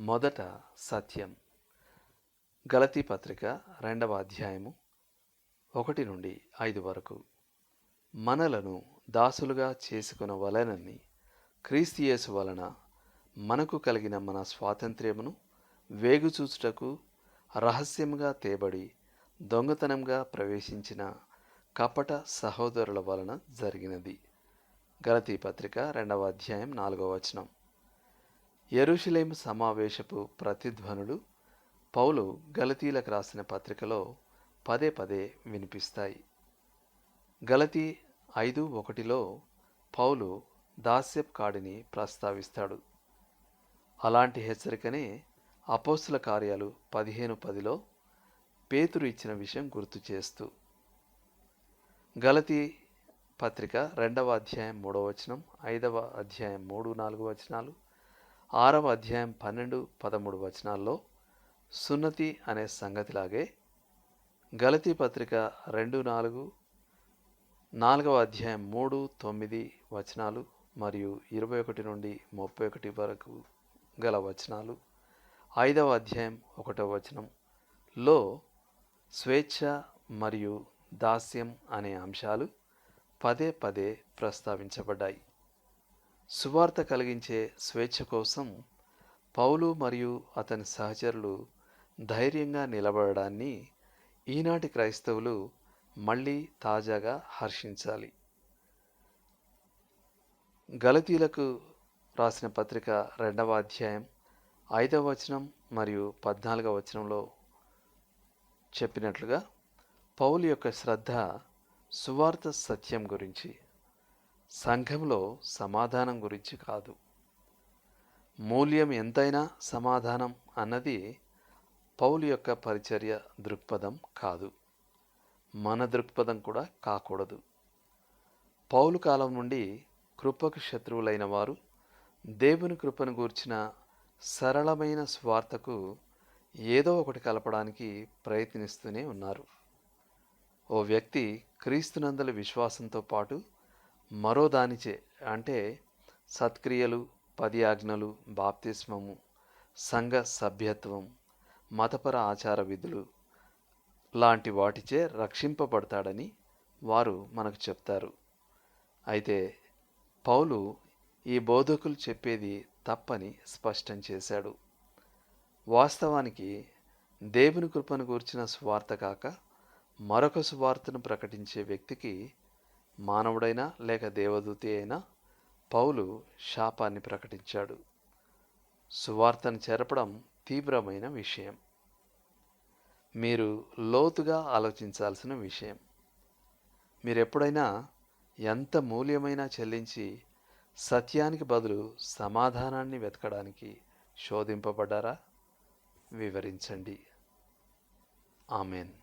మొదట సత్యం. గలతీ పత్రిక రెండవ అధ్యాయము ఒకటి నుండి ఐదు వరకు. మనలను దాసులుగా చేసుకున్న వలనని క్రీస్తియేసు వలన మనకు కలిగిన మన స్వాతంత్ర్యమును వేగుచూచుటకు రహస్యంగా తేబడి దొంగతనంగా ప్రవేశించిన కపట సహోదరుల వలన జరిగినది. గలతీ పత్రిక రెండవ అధ్యాయం నాలుగవ వచనం. ఎరుషులేం సమావేశపు ప్రతిధ్వనులు పౌలు గలతీలకు రాసిన పత్రికలో పదే పదే వినిపిస్తాయి. గలతీ ఐదు ఒకటిలో పౌలు దాస్యప్ కాడిని ప్రస్తావిస్తాడు. అలాంటి హెచ్చరికనే అపోస్తుల కార్యాలు పదిహేను పదిలో పేతురు ఇచ్చిన విషయం గుర్తు చేస్తూ గలతీ పత్రిక రెండవ అధ్యాయం మూడవ వచనం ఐదవ అధ్యాయం మూడు నాలుగు వచనాలు ఆరవ అధ్యాయం పన్నెండు పదమూడు వచనాల్లో సున్నతి అనే సంగతిలాగే గలతీ పత్రిక రెండు నాలుగు నాలుగవ అధ్యాయం మూడు తొమ్మిది వచనాలు మరియు ఇరవై ఒకటి నుండి ముప్పై ఒకటి వరకు గల వచనాలు. ఐదవ అధ్యాయం ఒకటవ వచనంలో స్వేచ్ఛ మరియు దాస్యం అనే అంశాలు పదే పదే ప్రస్తావించబడ్డాయి. సువార్త కలిగించే స్వేచ్ఛ కోసం పౌలు మరియు అతని సహచరులు ధైర్యంగా నిలబడడాన్ని ఈనాటి క్రైస్తవులు మళ్ళీ తాజాగా హర్షించాలి. గలతీలకు రాసిన పత్రిక రెండవ అధ్యాయం ఐదవ వచనం మరియు పద్నాలుగవ వచనంలో చెప్పినట్లుగా పౌలు యొక్క శ్రద్ధ సువార్త సత్యం గురించి సంఘంలో సమాధానం గురించి కాదు. మూల్యం ఎంతైనా సమాధానం అన్నది పౌలు యొక్క పరిచర్య దృక్పథం కాదు. మన దృక్పథం కూడా కాకూడదు. పౌలు కాలం నుండి కృపకు శత్రువులైన వారు దేవుని కృపను గూర్చిన సరళమైన స్వార్థకు ఏదో ఒకటి కలపడానికి ప్రయత్నిస్తూనే ఉన్నారు. ఓ వ్యక్తి క్రీస్తునందల విశ్వాసంతో పాటు మరో దానిచే అంటే సత్క్రియలు పది ఆజ్ఞలు బాప్తిస్మము సంఘ సభ్యత్వం మతపర ఆచార విధులు లాంటి వాటిచే రక్షింపబడతాడని వారు మనకు చెప్తారు. అయితే పౌలు ఈ బోధకులు చెప్పేది తప్పని స్పష్టం చేశాడు. వాస్తవానికి దేవుని కృపను గూర్చిన స్వార్థ కాక మరొక సువార్తను ప్రకటించే వ్యక్తికి మానవుడైనా లేక దేవదూతి అయినా పౌలు శాపాన్ని ప్రకటించాడు. సువార్తను చేరపడం తీవ్రమైన విషయం. మీరు లోతుగా ఆలోచించాల్సిన విషయం. మీరు ఎప్పుడైనా ఎంత మూల్యమైనా చెల్లించి సత్యానికి బదులు సమాధానాన్ని వెతకడానికి శోధింపబడ్డారా? వివరించండి. ఆమెన్.